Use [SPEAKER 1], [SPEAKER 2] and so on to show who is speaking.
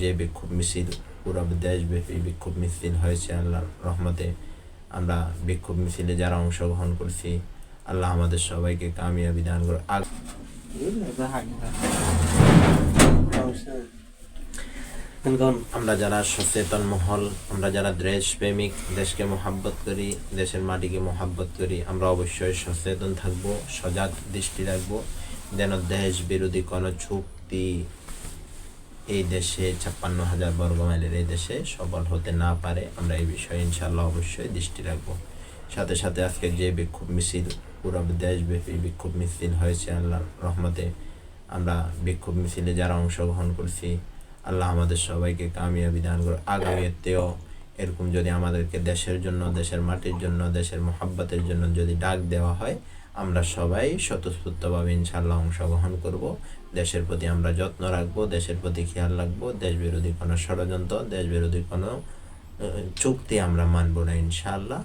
[SPEAKER 1] যে বিক্ষোভ মিছিল পুরো দেশব্যাপী বিক্ষোভ মিছিল হয়েছে আল্লাহর রহমতে। আমরা বিক্ষোভ মিছিলে যারা অংশগ্রহণ করছি, আল্লাহ আমাদের সবাইকে কামিয়াবি দান করে আমরা যারা সচেতন মহল, আমরা যারা দেশ প্রেমিক দেশকে মোহাব্বত করি, দেশের মাটিকে মোহাব্বত করি, আমরা অবশ্যই সচেতন থাকব, সজাগ দৃষ্টি রাখব। যেন দেশ বিরোধী কোনো চুক্তি এই দেশে ছাপ্পান্ন হাজার বর্গ মাইলের এই দেশে সফল হতে না পারে, আমরা এই বিষয়ে ইনশাল্লাহ অবশ্যই দৃষ্টি রাখব। সাথে সাথে আজকে যে বিক্ষোভ মিছিল, পুরো দেশব্যাপী বিক্ষোভ মিছিল হয়েছে আল্লাহ রহমতে। আমরা বিক্ষোভ মিছিলে যারা অংশগ্রহণ করছি, আল্লাহ আমাদের সবাইকে কামিয়াবি দান করে আগামীতেও এরকম যদি আমাদেরকে দেশের জন্য, দেশের মাটির জন্য, দেশের মোহাব্বতের জন্য যদি ডাক দেওয়া হয় আমরা সবাই স্বতঃস্ফূর্তভাবে ইনশাল্লাহ অংশগ্রহণ করব। দেশের প্রতি আমরা যত্ন রাখব, দেশের প্রতি খেয়াল রাখব দেশ বিরোধী কোনো ষড়যন্ত্র দেশ বিরোধী কোনো চুক্তি আমরা মানব না ইনশাআল্লাহ।